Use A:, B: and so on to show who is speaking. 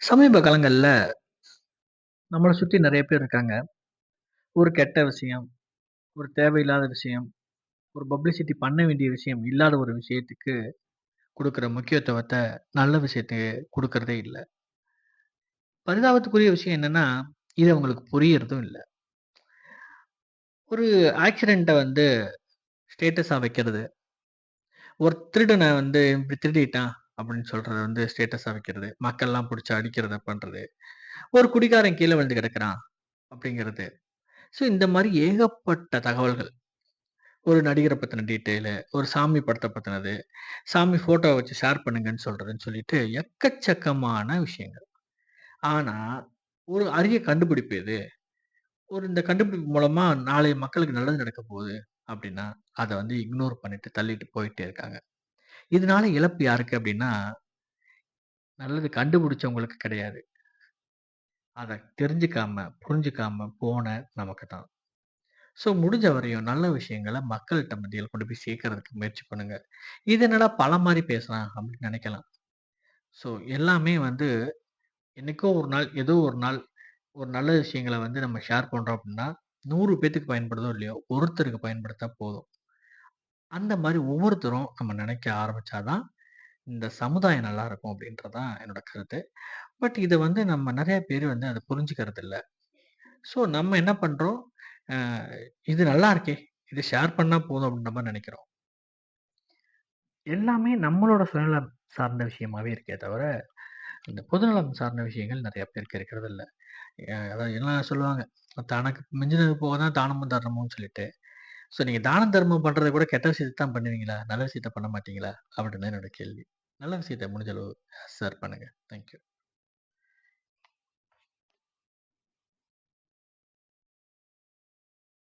A: சமீப காலங்கள்ல நம்மள சுத்தி நிறைய பேர் இருக்காங்க. ஒரு கெட்ட விஷயம், ஒரு தேவையில்லாத விஷயம், ஒரு பப்ளிசிட்டி பண்ண வேண்டிய விஷயம் இல்லாத ஒரு விஷயத்துக்கு குடுக்குற முக்கியத்துவத்த நல்ல விஷயத்துக்கு குடுக்குறதே இல்ல. பரிதாபத்துக்குரிய விஷயம் என்னன்னா, இது அவங்களுக்கு புரியறதும் இல்ல. ஒரு ஆக்சிடென்ட்ட வந்து ஸ்டேட்டஸா வைக்கிறது. ஒரு திருடன வந்து இப்படி திருடிட்டான் அப்படின்னு சொல்றது வந்து ஸ்டேட்டஸா வைக்கிறது. மக்கள்லாம் பிடிச்சி அடிக்கிறத பண்றது. ஒரு குடிகாரன் கீழே விழுந்து கிடக்குறான் அப்படிங்கிறது. ஸோ இந்த மாதிரி ஏகப்பட்ட தகவல்கள். ஒரு நடிகரை பற்றின டீட்டெயிலு, ஒரு சாமி படத்தை பற்றினது சாமி ஃபோட்டோவை வச்சு ஷேர் பண்ணுங்கன்னு சொல்றதுன்னு சொல்லிட்டு எக்கச்சக்கமான விஷயங்கள். ஆனால் ஒரு அரிய கண்டுபிடிப்பு இது. ஒரு இந்த கண்டுபிடிப்பு மூலமா நாளைய மக்களுக்கு நல்லது நடக்க போகுது அப்படின்னா, அதை வந்து இக்னோர் பண்ணிட்டு தள்ளிட்டு போயிட்டே இருக்காங்க. இதனால இழப்பு யாருக்கு அப்படின்னா, நல்லது கண்டுபிடிச்சவங்களுக்கு கிடையாது. அதை தெரிஞ்சுக்காம, புரிஞ்சுக்காம போன நமக்கு தான். ஸோ முடிஞ்ச வரையும் நல்ல விஷயங்கள மக்கள்கிட்ட மத்தியில் கொண்டு போய் சேர்க்கறதுக்கு முயற்சி பண்ணுங்க. இது என்னடா பல மாதிரி பேசுகிறான் அப்படின்னு நினைக்கலாம் ஸோ எல்லாமே வந்து என்னைக்கோ ஒரு நாள், ஏதோ ஒரு நாள் ஒரு நல்ல விஷயங்களை வந்து நம்ம ஷேர் பண்ணுறோம் அப்படின்னா, நூறு பேத்துக்கு பயன்படுதோ இல்லையோ, ஒருத்தருக்கு பயன்படுத்தா போதும். அந்த மாதிரி ஒவ்வொருத்தரும் நம்ம நினைக்க ஆரம்பிச்சா தான், இந்த சமுதாயம் நல்லாருக்கும் அப்படின்றது தான் என்னோட கருத்து. பட் இதை வந்து நம்ம நிறைய பேர் வந்து அதை புரிஞ்சுக்கிறது இல்லை ஸோ நம்ம என்ன பண்றோம், இது நல்லா இருக்கே! இது ஷேர் பண்ணா போதும் அப்படின்ற மாதிரி நினைக்கிறோம் எல்லாமே நம்மளோட சுயநலம் சார்ந்த விஷயமாவே இருக்கே தவிர, இந்த பொதுநலம் சார்ந்த விஷயங்கள் நிறைய பேருக்கு இருக்கிறது இல்லை அதாவது எல்லாம் சொல்லுவாங்க, "தனக்கு மிஞ்சினது போக தான் தானமும் தர்மமும்னு" சொல்லிட்டு. ஸோ நீங்கள் தானம் தர்மம் பண்ணுறத கூட கெட்ட விஷயத்தை தான் பண்ணுவீங்களா? நல்ல விஷயத்த பண்ண மாட்டீங்களா? அப்படின்னு தான் என்னோட கேள்வி. நல்ல விஷயத்த முடிஞ்ச அளவு ஷேர் பண்ணுங்கள் தேங்க் யூ.